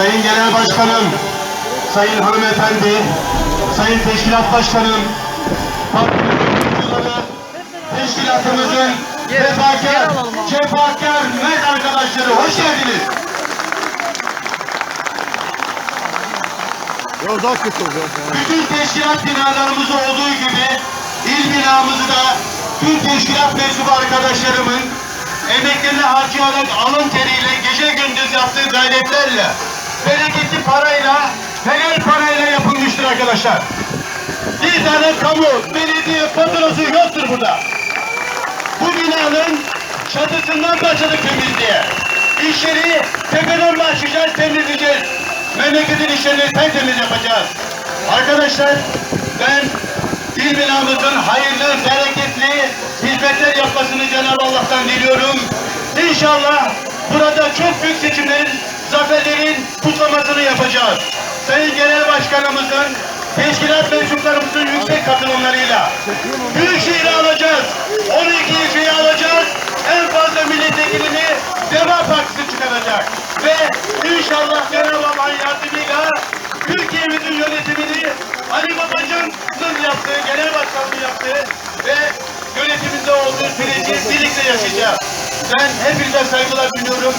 Sayın Genel Başkanım, Sayın Hanımefendi, Sayın Teşkilat Başkanım, teşkilatımızın cefakar, cefakar net arkadaşları hoş geldiniz. Bütün teşkilat binalarımız olduğu gibi il binamızı da tüm teşkilat mensubu arkadaşlarımın emeklerine harcayarak alın teriyle gece gündüz yaptığı gayretlerle bereketli parayla helal parayla yapılmıştır arkadaşlar. Bir tane kamu, belediye faturası yoktur burada. Bu binanın çatısından başladık temizliğe. İşleri tepeden başlayacağız, temizleyeceğiz. Memleketin işlerini tertemiz yapacağız. Arkadaşlar ben il binamızın hayırlı, bereketli hizmetler yapmasını Cenab-ı Allah'tan diliyorum. İnşallah burada çok büyük seçimlerin, zaferlerin kutlamasını yapacağız. Sayın Genel Başkanımızın, teşkilat mensuplarımızın yüksek katılımlarıyla büyük şehri alacağız. 12 ilçeyi alacağız. En fazla milletvekilini Deva Partisi çıkaracak. Ve inşallah Cenab-ı Allah'ın yardımıyla Türkiye'mizin yönetimini Ali Babacan'ın yaptığı, genel başkanlığı yaptığı ve yönetiminde olduğu süreci birlikte yaşayacağız. Ben hepinize saygılar diliyorum.